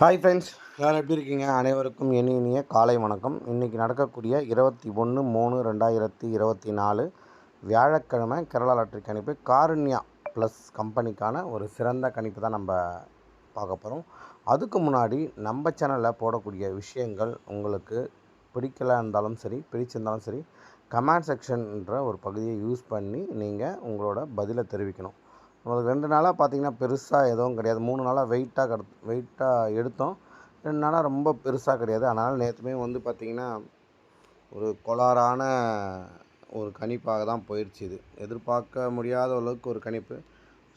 Hi friends எல்லோரும் எப்படி இருக்கீங்க? அனைவருக்கும் இனி இனிய காலை வணக்கம். இன்றைக்கி நடக்கக்கூடிய இருபத்தி ஒன்று மூணு ரெண்டாயிரத்தி இருபத்தி நாலு வியாழக்கிழமை கேரளா லாட்ரி கணிப்பு காருண்யா ப்ளஸ் கம்பெனிக்கான ஒரு சிறந்த கணிப்பு தான் நம்ம பார்க்க போகிறோம் அதுக்கு முன்னாடி நம்ம சேனலில் போடக்கூடிய விஷயங்கள் உங்களுக்கு பிடிக்கல இருந்தாலும் சரி பிடிச்சிருந்தாலும் சரி கமெண்ட் செக்ஷன்ன்ற ஒரு பகுதியை யூஸ் பண்ணி நீங்கள் உங்களோட பதிலை தெரிவிக்கணும். நம்மளுக்கு ரெண்டு நாளாக பார்த்தீங்கன்னா பெருசாக எதுவும் கிடையாது. மூணு நாளாக வெயிட்டாக கடு வெயிட்டாக எடுத்தோம். ரெண்டு நாளாக ரொம்ப பெருசாக கிடையாது. அதனால் நேற்றுமே வந்து பார்த்திங்கன்னா ஒரு கொளாரான ஒரு கணிப்பாக தான் போயிடுச்சு இது. எதிர்பார்க்க முடியாத அளவுக்கு ஒரு கணிப்பு.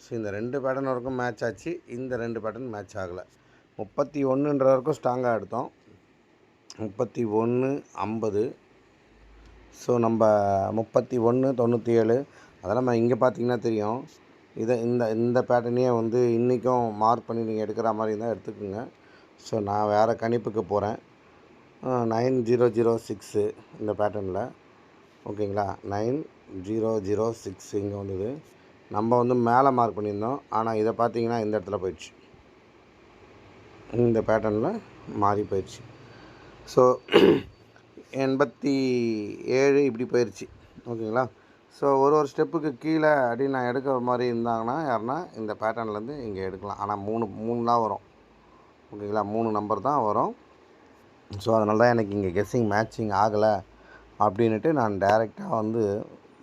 ஸோ இந்த ரெண்டு பேட்டர்ன் வரைக்கும் மேட்ச் ஆச்சு. இந்த ரெண்டு பேட்டர்ன் மேட்ச் ஆகலை. முப்பத்தி ஒன்றுன்ற வரைக்கும் ஸ்ட்ராங்காக எடுத்தோம். முப்பத்தி ஒன்று ஐம்பது. ஸோ நம்ம முப்பத்தி ஒன்று தொண்ணூற்றி ஏழு. அதெல்லாம் நம்ம இங்கே பார்த்தீங்கன்னா தெரியும். இதை இந்த இந்த பேட்டர்னையே வந்து இன்றைக்கும் மார்க் பண்ணி நீங்கள் எடுக்கிற மாதிரி இருந்தால் எடுத்துக்கோங்க. ஸோ நான் வேறு கணிப்புக்கு போகிறேன் நைன் ஜீரோ ஜீரோ சிக்ஸு இந்த பேட்டர்னில் ஓகேங்களா? நைன் ஜீரோ ஜீரோ சிக்ஸ் இங்கே வந்தது. நம்ம வந்து மேலே மார்க் பண்ணியிருந்தோம். ஆனால் இதை பார்த்தீங்கன்னா இந்த இடத்துல போயிடுச்சு. இந்த பேட்டர்னில் மாறி போயிடுச்சு. ஸோ எண்பத்தி ஏழு இப்படி போயிடுச்சு ஓகேங்களா? ஸோ ஒரு ஒரு ஸ்டெப்புக்கு கீழே அடி நான் எடுக்கிற மாதிரி இருந்தாங்கன்னா யாருன்னா இந்த பேட்டர்ன்லேருந்து இங்கே எடுக்கலாம். ஆனால் மூணு மூணு தான் வரும். ஓகேங்களா மூணு நம்பர் தான் வரும். ஸோ அதனால தான் எனக்கு இங்கே கெஸ்ஸிங் மேட்சிங் ஆகலை அப்படின்ட்டு நான் டைரெக்டாக வந்து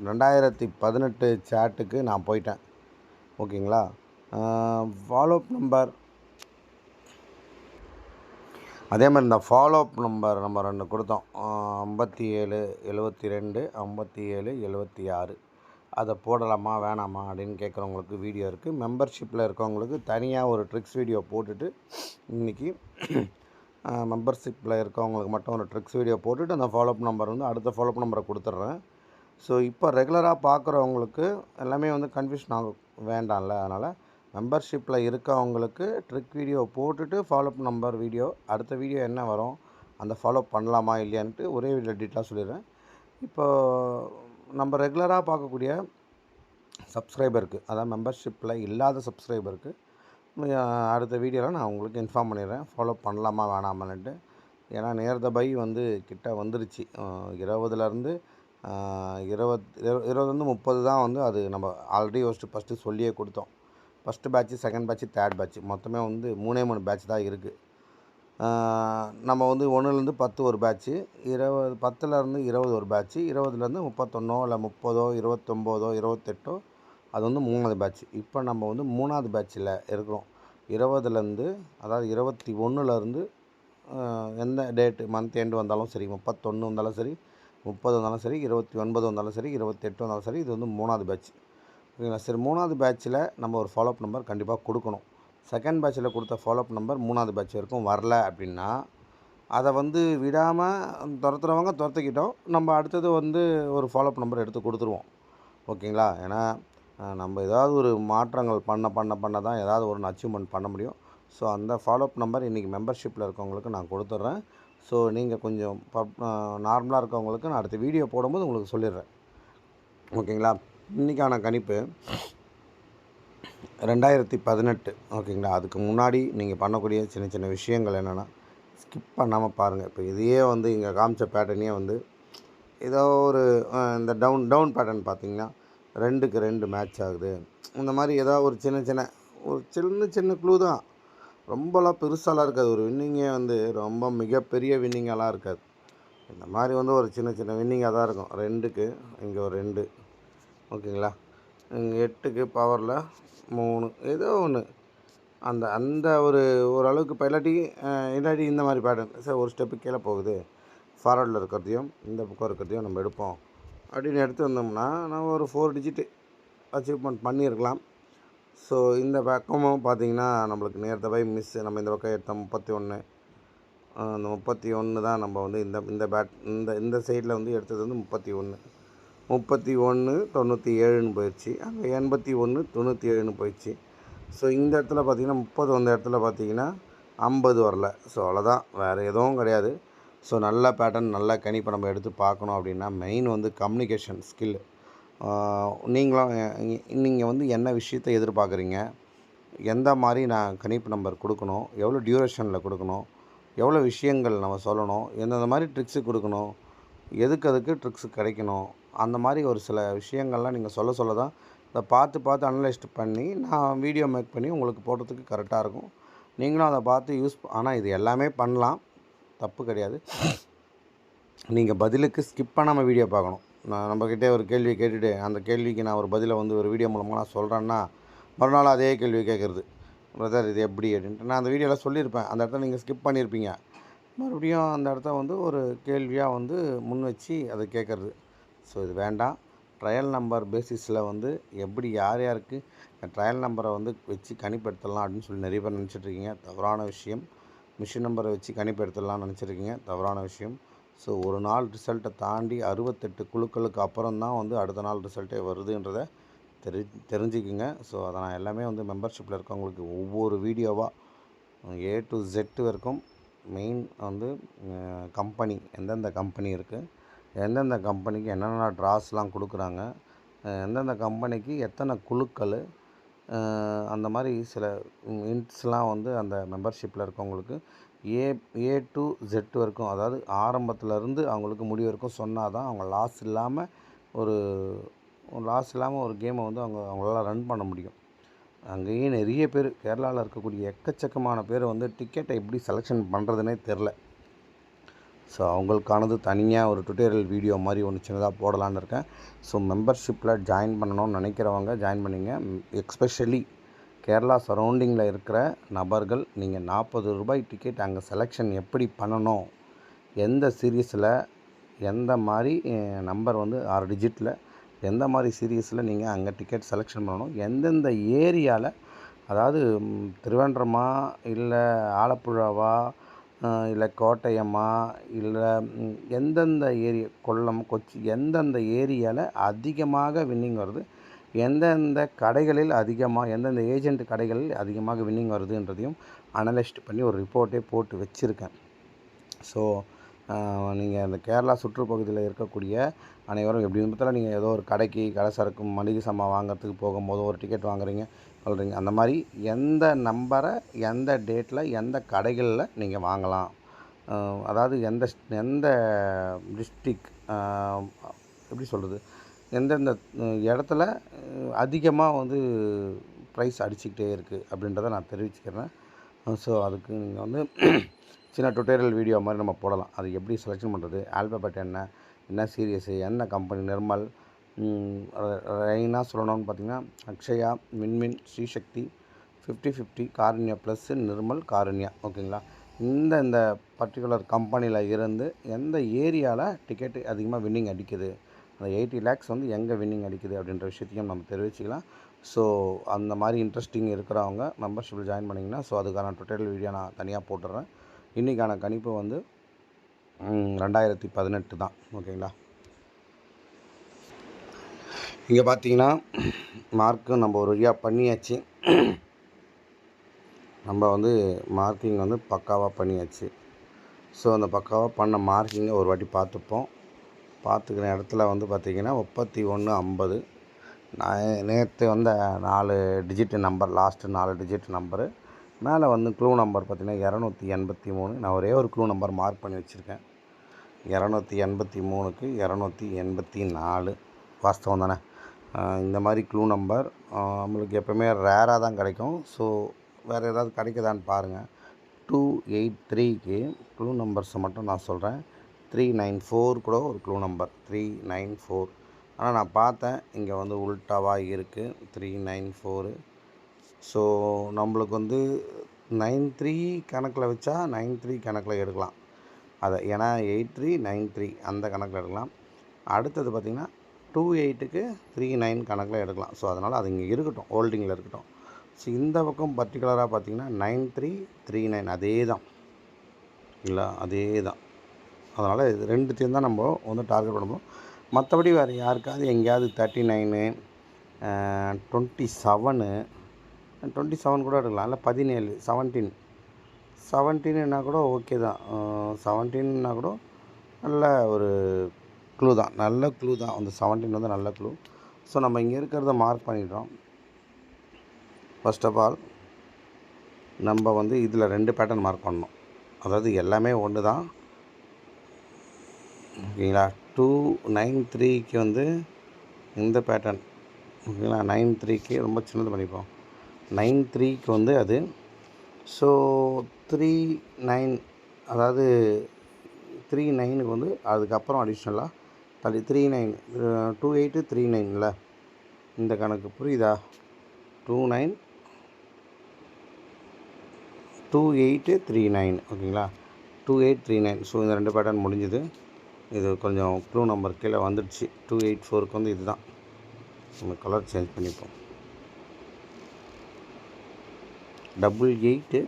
ரெண்டாயிரத்தி பதினெட்டு சேட்டுக்கு நான் போயிட்டேன். ஓகேங்களா ஃபாலோஅப் நம்பர் அதே மாதிரி இந்த ஃபாலோஅப் நம்பர் நம்ம ரெண்டு கொடுத்தோம். ஐம்பத்தி ஏழு எழுபத்தி ரெண்டு ஐம்பத்தி ஏழு எழுபத்தி ஆறு அதை போடலாமா வேணாமா அப்படின்னு கேட்குறவங்களுக்கு வீடியோ இருக்குது மெம்பர்ஷிப்பில் இருக்கவங்களுக்கு தனியாக ஒரு ட்ரிக்ஸ் வீடியோ போட்டுட்டு இன்றைக்கி மெம்பர்ஷிப்பில் இருக்கவங்களுக்கு மட்டும் ஒரு ட்ரிக்ஸ் வீடியோ போட்டுட்டு அந்த ஃபாலோஅப் நம்பர் வந்து அடுத்த ஃபாலோஅப் நம்பரை கொடுத்துட்றேன். ஸோ இப்போ ரெகுலராக பார்க்குறவங்களுக்கு எல்லாமே வந்து கன்ஃபியூஷன் ஆக வேண்டாம்ல அதனால் மெம்பர்ஷிப்பில் இருக்கவங்களுக்கு ட்ரிக் வீடியோ போட்டுட்டு ஃபாலோஅப் நம்பர் வீடியோ அடுத்த வீடியோ என்ன வரும்? அந்த ஃபாலோ பண்ணலாமா இல்லையான்ட்டு ஒரே வீடியோ டீட்டெயிலாக சொல்லிடுறேன். இப்போ நம்ம ரெகுலராக பார்க்கக்கூடிய சப்ஸ்கிரைபருக்கு அதாவது மெம்பர்ஷிப்பில் இல்லாத சப்ஸ்கிரைபருக்கு அடுத்த வீடியோவில் நான் உங்களுக்கு இன்ஃபார்ம் பண்ணிடுறேன். ஃபாலோ பண்ணலாமா வேணாமான்ட்டு ஏன்னா நேர்த பை வந்து கிட்ட வந்துருச்சு. இருபதுலேருந்து இருபத் இருபதுலேருந்து முப்பது தான் வந்து அது நம்ம ஆல்ரெடி ஃபஸ்ட்டு ஃபஸ்ட்டு சொல்லியே கொடுத்தோம். First batch second batch third batch மொத்தமே வந்து மூணே மூணு பேட்ச் தான் இருக்குது நம்ம வந்து ஒன்றுலேருந்து பத்து ஒரு பேட்ச்சு இருபது பத்துலேருந்து இருபது ஒரு பேட்ச்சு இருபதுலேருந்து முப்பத்தொன்னோ இல்லை முப்பதோ இருபத்தொம்போதோ இருபத்தெட்டோ அது வந்து மூணாவது பேட்ச் இப்போ நம்ம வந்து மூணாவது பேட்சில் இருக்கிறோம். இருபதுலேருந்து அதாவது இருபத்தி ஒன்றுலேருந்து எந்த டேட்டு மந்த் எண்டு வந்தாலும் சரி முப்பத்தொன்று வந்தாலும் சரி முப்பது வந்தாலும் சரி இருபத்தி ஒன்பது வந்தாலும் சரி இருபத்தெட்டு வந்தாலும் சரி இது வந்து மூணாவது பேட்ச் ஓகேங்களா சரி மூணாவது பேட்சில் நம்ம ஒரு ஃபாலோஅப் நம்பர் கண்டிப்பாக கொடுக்கணும். செகண்ட் பேட்சில் கொடுத்த ஃபாலோஅப் நம்பர் மூணாவது பேட்ச் வரைக்கும் வரல அப்படின்னா அதை வந்து விடாமல் துரத்துறவங்க துரத்துக்கிட்டோம். நம்ம அடுத்தது வந்து ஒரு ஃபாலோஅப் நம்பர் எடுத்து கொடுத்துருவோம். ஓகேங்களா? ஏன்னா நம்ம ஏதாவது ஒரு மாற்றங்கள் பண்ண பண்ண பண்ண தான் ஏதாவது ஒரு அச்சீவ்மெண்ட் பண்ண முடியும். ஸோ அந்த ஃபாலோஅப் நம்பர் இன்றைக்கி மெம்பர்ஷிப்பில் இருக்கவங்களுக்கு நான் கொடுத்துட்றேன். ஸோ நீங்கள் கொஞ்சம் பப் நார்மலாக இருக்கவங்களுக்கு நான் அடுத்த வீடியோ போடும்போது உங்களுக்கு சொல்லிடுறேன். ஓகேங்களா? இன்றைக்கான கணிப்பு ரெண்டாயிரத்தி பதினெட்டு. ஓகேங்களா? அதுக்கு முன்னாடி நீங்கள் பண்ணக்கூடிய சின்ன சின்ன விஷயங்கள் என்னென்னா ஸ்கிப் பண்ணாமல் பாருங்கள். இப்போ இதையே வந்து இங்கே காமிச்ச பேட்டர்னே வந்து ஏதோ ஒரு இந்த டவுன் டவுன் பேட்டர்ன் பார்த்தீங்கன்னா ரெண்டுக்கு ரெண்டு மேட்ச் ஆகுது. இந்த மாதிரி ஏதோ ஒரு சின்ன சின்ன ஒரு சின்ன சின்ன க்ளூ தான். ரொம்பலாம் பெருசாலாம் இருக்காது. ஒரு வின்னிங்கே வந்து ரொம்ப மிகப்பெரிய வின்னிங்கெல்லாம் இருக்காது. இந்த மாதிரி வந்து ஒரு சின்ன சின்ன வின்னிங்காக தான் இருக்கும். ரெண்டுக்கு இங்கே ஒரு ரெண்டு. ஓகேங்களா? எட்டுக்கு பவரில் மூணு. ஏதோ ஒன்று அந்த அந்த ஒரு ஓரளவுக்கு இப்போ இல்லாட்டி இல்லாட்டி இந்த மாதிரி பேட்டர்ன் சார் ஒரு ஸ்டெப்பு கீழே போகுது. ஃபார்வர்டில் இருக்கிறதையும் இந்த பக்கம் இருக்கிறதையும் நம்ம எடுப்போம். அப்படின்னு எடுத்து வந்தோம்னா நம்ம ஒரு ஃபோர் டிஜிட்டு அச்சீவ்மெண்ட் பண்ணியிருக்கலாம். ஸோ இந்த பக்கமும் பார்த்திங்கன்னா நம்மளுக்கு நேரத்தை போய் மிஸ் நம்ம இந்த பக்கம் எடுத்தோம் முப்பத்தி ஒன்று அந்த முப்பத்தி ஒன்று தான் நம்ம வந்து இந்த இந்த பேட் இந்த இந்த சைடில் வந்து எடுத்தது வந்து முப்பத்தி ஒன்று முப்பத்தி ஒன்று தொண்ணூற்றி ஏழுன்னு போயிடுச்சு. அங்கே எண்பத்தி ஒன்று தொண்ணூற்றி ஏழுன்னு போயிடுச்சு. ஸோ இந்த இடத்துல பார்த்திங்கன்னா முப்பது வந்த இடத்துல பார்த்திங்கன்னா ஐம்பது வரல. ஸோ அவ்வளோதான் வேறு எதுவும் கிடையாது. ஸோ நல்ல பேட்டர்ன் நல்ல கணிப்பை நம்ம எடுத்து பார்க்கணும் அப்படின்னா மெயின் வந்து கம்யூனிகேஷன் ஸ்கில் நீங்களும் நீங்கள் வந்து என்ன விஷயத்தை எதிர்பார்க்குறீங்க? எந்த மாதிரி நான் கணிப்பு நம்பர் கொடுக்கணும்? எவ்வளோ டியூரேஷனில் கொடுக்கணும்? எவ்வளோ விஷயங்கள் நம்ம சொல்லணும்? எந்தெந்த மாதிரி ட்ரிக்ஸு கொடுக்கணும்? எதுக்கு அதுக்கு ட்ரிக்ஸு கிடைக்கணும்? அந்த மாதிரி ஒரு சில விஷயங்கள்லாம் நீங்கள் சொல்ல சொல்ல தான் இதை பார்த்து பார்த்து அனலைஸ்ட் பண்ணி நான் வீடியோ மேக் பண்ணி உங்களுக்கு போடுறதுக்கு கரெக்டாக இருக்கும். நீங்களும் அதை பார்த்து யூஸ் ஆனால் இது எல்லாமே பண்ணலாம். தப்பு கிடையாது. நீங்கள் பதிலுக்கு ஸ்கிப் பண்ணாமல் வீடியோ பார்க்கணும். நான் நம்மக்கிட்டே ஒரு கேள்வி கேட்டுட்டு அந்த கேள்விக்கு நான் ஒரு பதிலை வந்து ஒரு வீடியோ மூலமாக நான் சொல்கிறேன்னா மறுநாள் அதே கேள்வி கேட்குறது. பிரதர் இது எப்படி? அப்படின்ட்டு நான் அந்த வீடியோவில் சொல்லியிருப்பேன். அந்த இடத்த நீங்கள் ஸ்கிப் பண்ணியிருப்பீங்க. மறுபடியும் அந்த இடத்த வந்து ஒரு கேள்வியாக வந்து முன் வச்சு அதை கேட்குறது. ஸோ இது வேண்டாம். ட்ரையல் நம்பர் பேசிஸில் வந்து எப்படி யார் யாருக்கு ட்ரையல் நம்பரை வந்து வச்சு கணிப்படுத்தலாம் அப்படின்னு சொல்லி நிறைய பேர் நினச்சிட்ருக்கீங்க. தவறான விஷயம். மிஷின் நம்பரை வச்சு கணிப்படுத்தலாம்னு நினச்சிருக்கீங்க தவறான விஷயம். ஸோ ஒரு நாள் ரிசல்ட்டை தாண்டி அறுபத்தெட்டு குழுக்களுக்கு அப்புறம் தான் வந்து அடுத்த நாள் ரிசல்ட்டே வருதுன்றதை தெரி தெரிஞ்சுக்குங்க. ஸோ அதை நான் எல்லாமே வந்து மெம்பர்ஷிப்பில் இருக்கவங்களுக்கு ஒவ்வொரு வீடியோவாக ஏ டு ஜெட் வரைக்கும் மெயின் வந்து கம்பெனி எந்தெந்த கம்பெனி இருக்குது எந்தெந்த கம்பெனிக்கு என்னென்ன ட்ராஸ்லாம் கொடுக்குறாங்க எந்தெந்த கம்பெனிக்கு எத்தனை குழுக்கள் அந்த மாதிரி சில இன்ட்ஸ்லாம் வந்து அந்த மெம்பர்ஷிப்பில் இருக்கவங்களுக்கு ஏ ஏ டு ஜெட் வரைக்கும் அதாவது ஆரம்பத்துலேருந்து அவங்களுக்கு முடிவு வரைக்கும் சொன்னால் தான் அவங்க லாஸ் இல்லாமல் ஒரு லாஸ் இல்லாமல் ஒரு கேமை வந்து அவங்க அவங்களால ரன் பண்ண முடியும். அங்கேயே நிறைய பேர் கேரளாவில் இருக்கக்கூடிய எக்கச்சக்கமான பேர் வந்து டிக்கெட்டை எப்படி செலெக்ஷன் பண்ணுறதுனே தெரில. ஸோ அவங்களுக்கானது தனியாக ஒரு டுட்டோரியல் வீடியோ மாதிரி ஒன்று சின்னதாக போடலான்னு இருக்கேன். ஸோ மெம்பர்ஷிப்பில் ஜாயின் பண்ணணும்னு நினைக்கிறவங்க ஜாயின் பண்ணிங்க. எக்ஸ்பெஷலி கேரளா சரௌண்டிங்கில் இருக்கிற நபர்கள் நீங்கள் நாற்பது ரூபாய் டிக்கெட் அங்கே செலெக்ஷன் எப்படி பண்ணணும்? எந்த சீரீஸில் எந்த மாதிரி நம்பர் வந்து ஆறு டிஜிட்டில் எந்த மாதிரி சீரீஸில் நீங்கள் அங்கே டிக்கெட் செலெக்ஷன் பண்ணணும்? எந்தெந்த ஏரியாவில் அதாவது ம், திருவேன்றமா இல்லை ஆலப்புழாவா இல்லை கோட்டயமா இல்லை எந்தெந்த ஏரியா கொல்லம் கொச்சி எந்தெந்த ஏரியாவில் அதிகமாக வின்னிங் வருது எந்தெந்த கடைகளில் அதிகமாக எந்தெந்த ஏஜென்ட் கடைகளில் அதிகமாக வின்னிங் வருதுன்றதையும் அனலைஸ்ட் பண்ணி ஒரு ரிப்போர்ட்டே போட்டு வச்சுருக்கேன். ஸோ நீங்கள் அந்த கேரளா சுற்றுப்பகுதியில் இருக்கக்கூடிய அனைவரும் எப்படி இருந்தாலும் நீங்கள் ஏதோ ஒரு கடைக்கு கடை சரக்கு மளிகை சாமான் வாங்குறதுக்கு போகும்போது ஒரு டிக்கெட் வாங்குறீங்க சொல்கிறீங்க அந்த மாதிரி எந்த நம்பரை எந்த டேட்டில் எந்த கடைகளில் நீங்கள் வாங்கலாம்? அதாவது எந்த எந்த டிஸ்ட்ரிக் எப்படி சொல்கிறது எந்தெந்த இடத்துல அதிகமாக வந்து ப்ரைஸ் அடிச்சுக்கிட்டே இருக்குது அப்படின்றத நான் தெரிவிச்சுக்கிறேன். ஸோ அதுக்கு நீங்கள் வந்து சின்ன டுட்டோரியல் வீடியோ மாதிரி நம்ம போடலாம். அது எப்படி செலெக்ஷன் பண்ணுறது ஆல்பபெட் என்ன? என்ன சீரியஸு என்ன கம்பெனி நிர்மல்? லைனாக சொல்லணும்னு பார்த்தீங்கன்னா Akshaya Minmin Srisakthi fifty fifty Karunya plus Nirmal Karunya. ஓகேங்களா? இந்த இந்த பர்டிகுலர் கம்பெனியில் இருந்து எந்த ஏரியாவில் டிக்கெட்டு அதிகமாக வின்னிங் அடிக்குது? அந்த எயிட்டி லேக்ஸ் வந்து எங்கே வின்னிங் அடிக்குது அப்படின்ற விஷயத்தையும் நம்ம தெரிவிச்சுக்கலாம். ஸோ அந்த மாதிரி இன்ட்ரெஸ்டிங் இருக்கிறவங்க மெம்பர்ஷிப்பில் ஜாயின் பண்ணிங்கன்னா ஸோ அதுக்கான டுட்டோரியல் வீடியோ நான் தனியாக போட்டுடுறேன் இன்றைக்கான கணிப்பு வந்து ரெண்டாயிரத்தி பதினெட்டு தான். ஓகேங்களா? இங்கே பார்த்தீங்கன்னா மார்க்கு நம்ம ஒரு வழியாக பண்ணியாச்சு. நம்ம வந்து மார்க்கிங் வந்து பக்காவாக பண்ணியாச்சு. ஸோ அந்த பக்காவாக பண்ண மார்க்கிங்கை ஒரு வாட்டி பார்த்துப்போம். பார்த்துக்கிற இடத்துல வந்து பார்த்திங்கன்னா முப்பத்தி ஒன்று ஐம்பது. நான் நேற்று வந்த நாலு டிஜிட் நம்பர் லாஸ்ட்டு நாலு டிஜிட் நம்பரு மேலே வந்து க்ளூ நம்பர் பார்த்திங்கன்னா இரநூத்தி எண்பத்தி மூணு. நான் ஒரே ஒரு க்ளூ நம்பர் மார்க் பண்ணி வச்சுருக்கேன். இரநூத்தி எண்பத்தி மூணுக்கு இரநூத்தி எண்பத்தி நாலு. வாஸ்தவம் தானே? இந்த மாதிரி க்ளூ நம்பர் நம்மளுக்கு எப்போவுமே ரேராக தான் கிடைக்கும். ஸோ வேறு ஏதாவது கிடைக்குதான்னு பாருங்கள் டூ எயிட் த்ரீக்கு க்ளூ நம்பர்ஸை மட்டும் நான் சொல்கிறேன் த்ரீ நைன் ஃபோர் கூட ஒரு clue number three nine four ஆனால் நான் பார்த்தேன் இங்கே வந்து உல்ட்டாவாக இருக்குது த்ரீ நைன் ஃபோரு ஸோ நம்மளுக்கு வந்து நைன் த்ரீ கணக்கில் வச்சா நைன் த்ரீ கணக்கில் எடுக்கலாம். அதை ஏன்னா எயிட் த்ரீ நைன் த்ரீ அந்த கணக்கில் எடுக்கலாம். அடுத்தது பார்த்திங்கன்னா டூ எயிட்டுக்கு த்ரீ நைன் கணக்கில் எடுக்கலாம். ஸோ அதனால் அது இங்கே இருக்கட்டும் ஹோல்டிங்கில் இருக்கட்டும். ஸோ இந்த பக்கம் பர்டிகுலராக பார்த்தீங்கன்னா நைன் த்ரீ த்ரீ நைன் அதே தான். இல்லை அதே தான். அதனால் இது ரெண்டுத்தையும் தான் நம்ம வந்து டார்கெட் பண்ணுவோம். மற்றபடி வேறு யாருக்காவது எங்கேயாவது thirty nine twenty seven twenty seven கூட எடுக்கலாம். இல்லை பதினேழு செவன்டீன் செவன்டீன்னா கூட ஓகே தான். செவன்டீன்னா கூட நல்ல ஒரு க்ளூ தான். நல்ல க்ளூ தான். அந்த செவன்டீன் வந்து நல்ல க்ளூ ஸோ நம்ம இங்கே இருக்கிறத மார்க் பண்ணிடுறோம். ஃபர்ஸ்ட் ஆஃப் ஆல் நம்ம வந்து இதில் ரெண்டு பேட்டர்ன் மார்க் பண்ணணும். அதாவது எல்லாமே ஒன்று தான். ஓகேங்களா? டூ நைன் த்ரீக்கு வந்து இந்த பேட்டர்ன் ஓகேங்களா? நைன் த்ரீக்கு ரொம்ப சின்னது பண்ணிப்போம். நைன் த்ரீக்கு வந்து அது. ஸோ த்ரீ நைன் அதாவது த்ரீ நைனுக்கு வந்து அதுக்கப்புறம் அடிஷ்னலாக sorry three nine two eight three நைனில் இந்த கணக்கு புரியுதா? Two nine two eight three nine ஓகேங்களா two eight three nine so இந்த ரெண்டு பேட்டர்ன் முடிஞ்சுது. இது கொஞ்சம் க்ளூ நம்பர் கீழே வந்துடுச்சு. டூ எயிட் ஃபோருக்கு வந்து இதுதான். நம்ம கலர் சேஞ்ச் பண்ணிப்போம். டபுள் எயிட்டு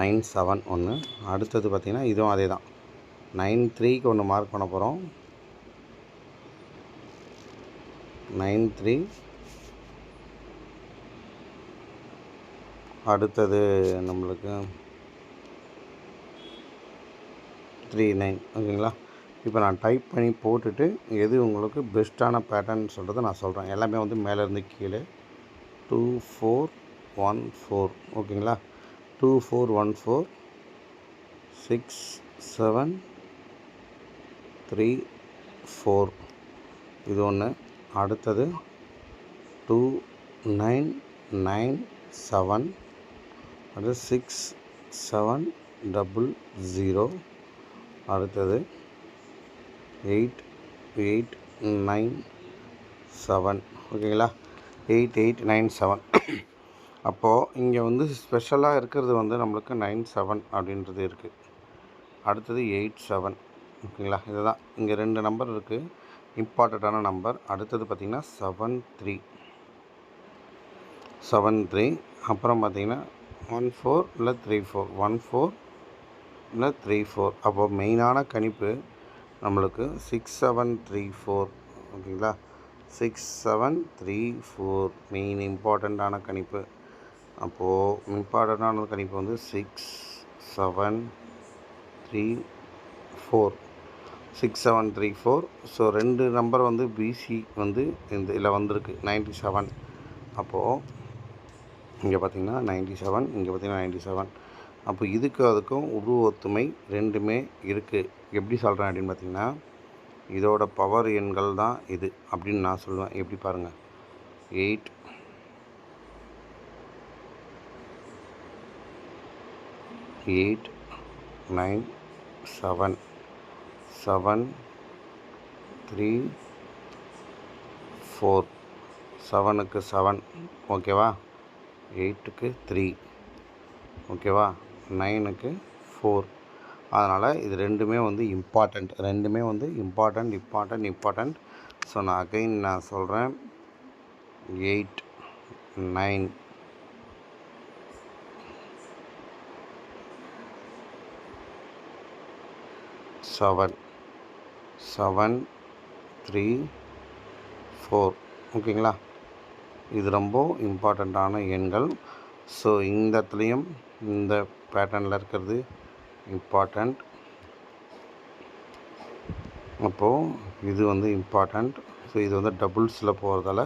நைன் செவன் ஒன்று அடுத்தது பார்த்திங்கன்னா இதுவும் அதே தான் நைன் த்ரீக்கு ஒன்று மார்க் பண்ண போகிறோம். Nine three. அடுத்தது நம்மளுக்கு த்ரீ நைன் ஓகேங்களா? இப்போ நான் டைப் பண்ணி போட்டுட்டு எது உங்களுக்கு பெஸ்ட்டான பேட்டர்ன் சொல்கிறத நான் சொல்கிறேன் எல்லாமே வந்து மேலேருந்து கீழே. டூ ஃபோர் ஒன் ஃபோர் ஓகேங்களா? Two four one four six seven three four. இது ஒன்று அடுத்தது டூ நைன் நைன் செவன். அடுத்து சிக்ஸ் செவன் டபுள் ஜீரோ. அடுத்தது எயிட் எயிட் நைன் செவன். ஓகேங்களா? Eight eight nine seven. அப்போது இங்கே வந்து ஸ்பெஷலாக இருக்கிறது வந்து நம்மளுக்கு நைன் செவன் அப்படின்றது இருக்குது அடுத்தது எயிட் செவன். ஓகேங்களா? இதுதான். இங்கே ரெண்டு நம்பர் இருக்குது இம்பார்ட்டண்ட்டான நம்பர். அடுத்தது பார்த்திங்கன்னா செவன் த்ரீ செவன் த்ரீ அப்புறம் பார்த்திங்கன்னா ஒன் ஃபோர் இல்லை த்ரீ ஃபோர் ஒன் ஃபோர் இல்லை த்ரீ ஃபோர் அப்போது மெயினான கணிப்பு நம்மளுக்கு சிக்ஸ் செவன் த்ரீ ஃபோர் ஓகேங்களா? Six seven three four main இம்பார்ட்டண்ட்டான கணிப்பு. அப்போது இம்பார்ட்டண்ட்டான கணிப்பு வந்து six seven three four six seven three four so ரெண்டு நம்பர் வந்து பிசி வந்து இந்த இதில் வந்திருக்கு. நைன்டி செவன் அப்போது இங்கே பார்த்தீங்கன்னா நைன்டி செவன் இங்கே பார்த்தீங்கன்னா நைன்டி செவன் அப்போ இதுக்கு அதுக்கும் உருவ ஒத்துமை ரெண்டுமே இருக்குது எப்படி சொல்கிறேன் அப்படின்னு பார்த்தீங்கன்னா இதோட பவர் எண்கள் தான் இது அப்படின்னு நான் சொல்லுவேன். எப்படி பாருங்கள் eight eight nine seven seven three four செவனுக்கு செவன் ஓகேவா எயிட்டுக்கு த்ரீ ஓகேவா நைனுக்கு ஃபோர் அதனால் இது ரெண்டுமே வந்து இம்பார்ட்டண்ட் ரெண்டுமே வந்து இம்பார்ட்டண்ட் இம்பார்ட்டண்ட் இம்பார்ட்டண்ட் ஸோ நான் அகைன் நான் சொல்கிறேன் eight nine seven seven three four ஓகேங்களா? இது ரொம்ப இம்பார்ட்டண்ட்டான எண்கள். ஸோ இந்த இடத்துலையும் இந்த பேட்டர்னில் இருக்கிறது இம்பார்ட்டண்ட் அப்போது இது வந்து இம்பார்ட்டண்ட் ஸோ இது வந்து டபுள்ஸில் போகிறதால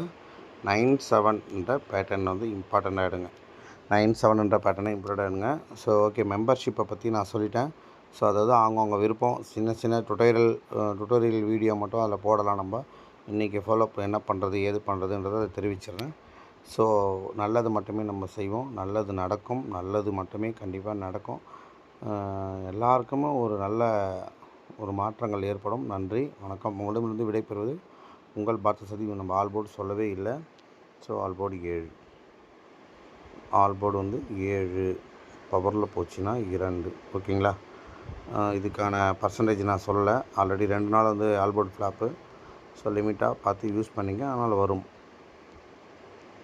நைன் செவன்ன்ற பேட்டர்ன் வந்து இம்பார்ட்டண்ட் ஆகிடுங்க நைன் செவன்ன்ற பேட்டர்னை இம்பார்ட்டண்ட் ஆகிடுங்க ஸோ ஓகே மெம்பர்ஷிப்பை பற்றி நான் சொல்லிட்டேன். ஸோ அதாவது அவங்கவுங்க விருப்பம். சின்ன சின்ன டுட்டோரியல் டுட்டோரியல் வீடியோ மட்டும் அதில் போடலாம் நம்ம. இன்றைக்கி ஃபாலோ என்ன பண்ணுறது ஏது பண்ணுறதுன்றதை அதை தெரிவிச்சிடுறேன். ஸோ நல்லது மட்டுமே நம்ம செய்வோம். நல்லது நடக்கும். நல்லது மட்டுமே கண்டிப்பாக நடக்கும். எல்லாருக்குமே ஒரு நல்ல ஒரு மாற்றங்கள் ஏற்படும். நன்றி. வணக்கம். உங்களிடமிருந்து விடைபெறுவது உங்கள் பார்த்த சதி நம்ம ஆல் போர்டு சொல்லவே இல்லை. ஸோ ஆல் போர்டு ஏழு. ஆல் போர்டு வந்து ஏழு. பவரில் போச்சுன்னா இரண்டு. ஓகேங்களா? இதுக்கான பர்சன்டேஜ் நான் சொல்லலை. ஆல்ரெடி ரெண்டு நாள் வந்து ஆல்போர்ட் ஃப்ளாப்பு ஸோ லிமிட்டாக பார்த்து யூஸ் பண்ணிங்க. அதனால் வரும்.